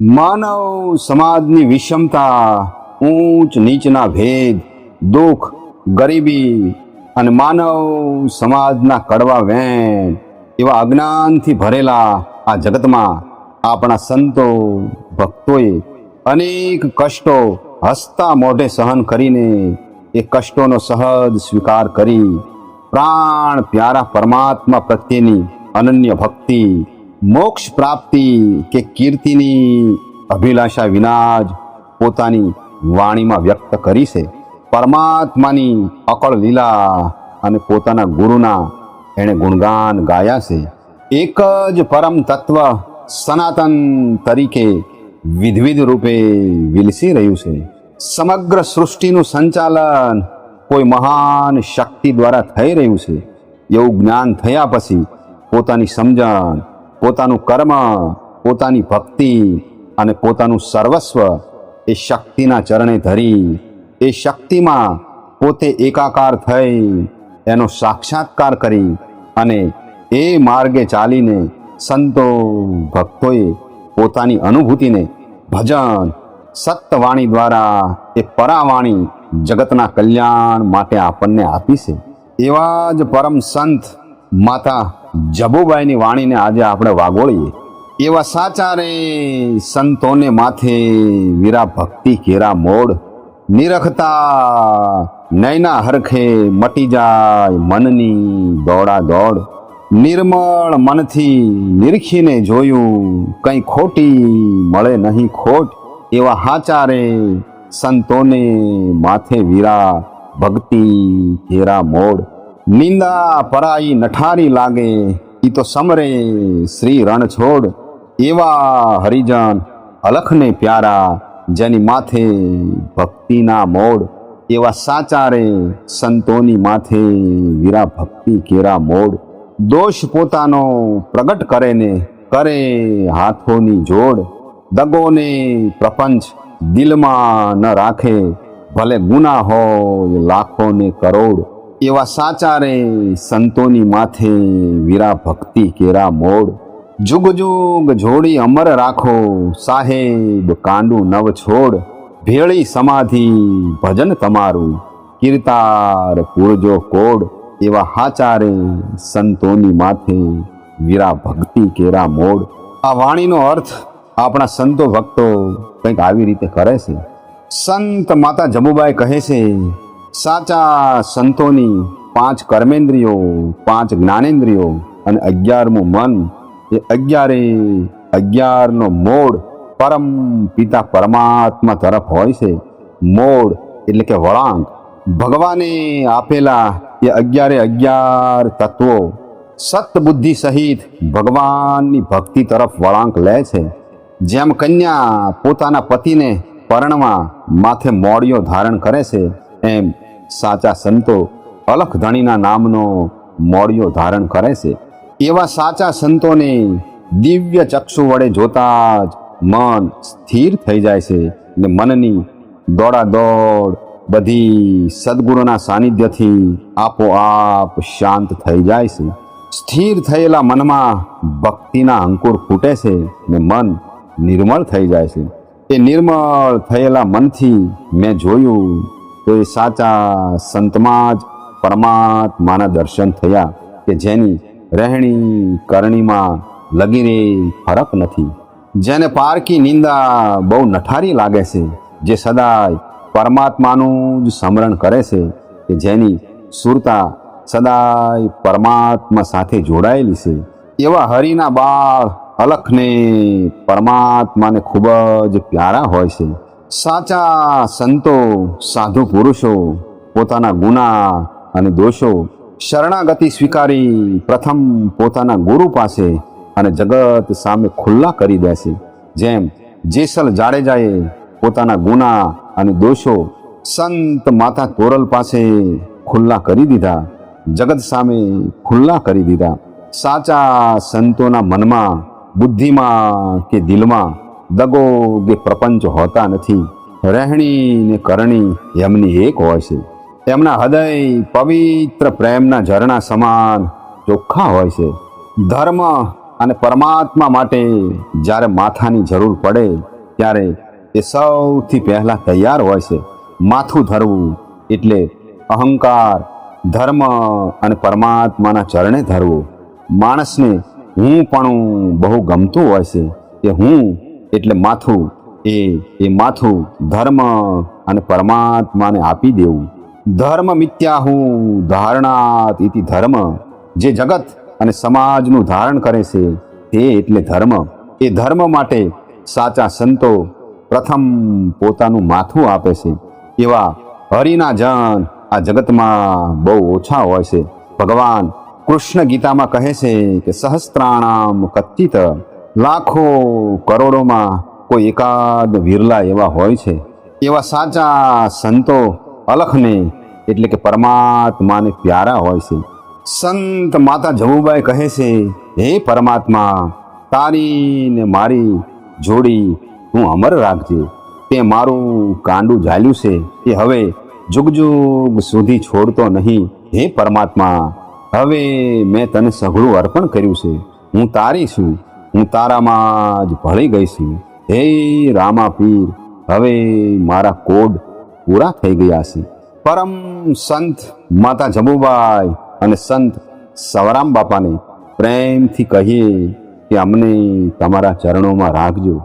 માનવ સમાજની વિષમતા, ઊંચ નીચના ભેદ, દુઃખ, ગરીબી અને માનવ સમાજના કડવા વેણ એવા અજ્ઞાનથી ભરેલા આ જગતમાં આપણા સંતો, ભક્તોએ અનેક કષ્ટો હસતા મોઢે સહન કરીને એ કષ્ટોનો સહજ સ્વીકાર કરી પ્રાણ પ્યારા પરમાત્મા પ્રત્યેની અનન્ય ભક્તિ મોક્ષ પ્રાપ્તિ કે કીર્તિની અભિલાષા વિના જ પોતાની વાણીમાં વ્યક્ત કરી છે. પરમાત્માની અકળ લીલા અને પોતાના ગુરુના એણે ગુણગાન ગાયા છે. એક જ પરમ તત્વ સનાતન તરીકે વિધવિધ રૂપે વિલસી રહ્યું છે. સમગ્ર સૃષ્ટિનું સંચાલન કોઈ મહાન શક્તિ દ્વારા થઈ રહ્યું છે. એવું જ્ઞાન થયા પછી પોતાની સમજણ પોતાનું કર્મ, પોતાની ભક્તિ અને પોતાનું સર્વસ્વ એ શક્તિના ચરણે ધરી, એ શક્તિમાં પોતે એકાકાર થઈ, એનો સાક્ષાત્કાર કરી અને એ માર્ગે ચાલીને સંતો, ભક્તોએ પોતાની અનુભૂતિને ભજન સત્યવાણી દ્વારા એ પરાવાણી જગતના કલ્યાણ માટે આપણને આપી છે. એવા જ પરમ સંત માતા જબુબાઈની વાણીને આજે આપણે વાગોળીએ. એવા સાચા રે સંતોને માથે વીરા ભક્તિ કેરા મોડ. નિરખતા નયના હરખે મટી જાય મનની દોડા દોડ નિર્મળ મનથી નિરખીને જોયું કંઈ ખોટી મળે નહીં ખોટ. એવા હાચારે સંતોને માથે વીરા ભક્તિ ઘેરા મોડ. નિંદા પરાઈ નઠારી લાગે, ઈ તો સમરે શ્રી રણ છોડ એવા હરિજન અલખને પ્યારા, જેની માથે ભક્તિના મોડ, એવા સાચા રે સંતોની માથે વીરા ભક્તિ કેરા મોડ. દોષ પોતાનો પ્રગટ કરે ને કરે હાથોની જોડ. દગોને પ્રપંચ દિલમાં ન રાખે, ભલે ગુના હોય લાખો ને કરોડ. એવા સાચા રે સંતોની માથે વીરા ભક્તિ કેરા મોડ. જુગ જુગ જોડી અમર રાખો, સાહેબ કાંડું નવ છોડ. ભેળી સમાધિ ભજન તમારું, કીર્તાર પૂરજો કોડ. એવા હાચારે સંતોની માથે વીરા ભક્તિ કેરા મોડ. આ વાણીનો અર્થ આપણા સંતો ભક્તો કંઈક આવી રીતે કરે છે. સંત માતા જમુબાઈ કહે છે સાચા સંતોની પાંચ કર્મેન્દ્રિયો, પાંચ જ્ઞાનેન્દ્રિયો અને અગિયારમું મન, એ અગિયારે, અગિયારનો મોડ પરમ પિતા પરમાત્મા તરફ હોય છે. મોડ એટલે કે વળાંક. ભગવાને આપેલા એ અગિયારે અગિયાર તત્વો સત્બુદ્ધિ સહિત ભગવાનની ભક્તિ તરફ વળાંક લે છે. જેમ કન્યા પોતાના પતિને પરણવા માથે મોડિયો ધારણ કરે છે, એમ સાચા સંતો અલખધણીના નામનો મોડિયો ધારણ કરે છે. એવા સાચા સંતોને દિવ્ય ચક્ષુ વડે જોતા જ મન સ્થિર થઈ જાય છે ને મનની દોડાદોડ બધી સદગુરુના સાનિધ્યથી આપોઆપ શાંત થઈ જાય છે. સ્થિર થયેલા મનમાં ભક્તિના અંકુર ફૂટે છે ને મન નિર્મળ થઈ જાય છે. એ નિર્મળ થયેલા મનથી મેં જોયું તો એ સાચા સંતમાં જ પરમાત્માના દર્શન થયા કે જેની રહેણી કરણીમાં લગીને ફરક નથી. જેને પારકી નિંદા બહુ નઠારી લાગે છે, જે સદાય પરમાત્માનું જ સ્મરણ કરે છે કે જેની સુરતા સદાય પરમાત્મા સાથે જોડાયેલી છે. એવા હરિના બાળ અલખને પરમાત્માને ખૂબ જ પ્યારા હોય છે. સાચા સંતો, સાધુ પુરુષો, પોતાના ગુના અને દોષો શરણાગતિ સ્વીકારી પ્રથમ પોતાના ગુરુ પાસે અને જગત સામે ખુલ્લા કરી દેશે. જેમ જેસલ જાડેજાએ પોતાના ગુના અને દોષો સંત માતા તોરલ પાસે ખુલ્લા કરી દીધા, જગત સામે ખુલ્લા કરી દીધા. સાચા સંતોના મનમાં, બુદ્ધિમાં કે દિલમાં દગો કે પ્રપંચ હોતા નથી રહેણી ને કરણી એમની એક હોય છે. એમના હૃદય પવિત્ર પ્રેમના ઝરણા સમાન ચોખ્ખા હોય છે. ધર્મ અને પરમાત્મા માટે જ્યારે માથાની જરૂર પડે, ત્યારે એ સૌથી પહેલાં તૈયાર હોય છે. માથું ધરવું એટલે અહંકાર, ધર્મ અને પરમાત્માના ચરણે ધરવું. માણસને હું પણ બહુ ગમતું હોય છે કે હું એટલે માથું એ એ માથું ધર્મ અને પરમાત્માને આપી દેવું. ધર્મ મિથ્યાહુ ધારણાત ઇતિ ધર્મ. જે જગત અને સમાજનું ધારણ કરે છે, તે એટલે ધર્મ. એ ધર્મ માટે સાચા સંતો પ્રથમ પોતાનું માથું આપે છે. એવા હરિના જન આ જગતમાં બહુ ઓછા હોય છે. ભગવાન કૃષ્ણ ગીતામાં કહે છે કે સહસ્ત્રાણામ કચ્ચિત લાખો કરોડોમાં કોઈ એકાદ વિરલા એવા હોય છે, એવા સાચા સંતો અલખને, એટલે કે પરમાત્માને પ્યારા હોય છે. સંત માતા જવુબાઈ કહે છે, હે પરમાત્મા, તારી ને મારી જોડી હું અમર રાખજે. તે મારું કાંડું ઝાલ્યું છે. એ હવે જુગ જુગ સુધી છોડતો નહીં. હે પરમાત્મા, હવે મેં તને સઘળું અર્પણ કર્યું છે. હું તારી છું. હું તારામાં જ ભળી ગઈ છું. હે રામા પીર હવે મારા કોડ પૂરા થઈ ગયા છે. પરમ સંત માતા જમુબાઈ અને સંત સવરામ બાપાને પ્રેમથી કહીએ કે અમને તમારા ચરણોમાં રાખજો.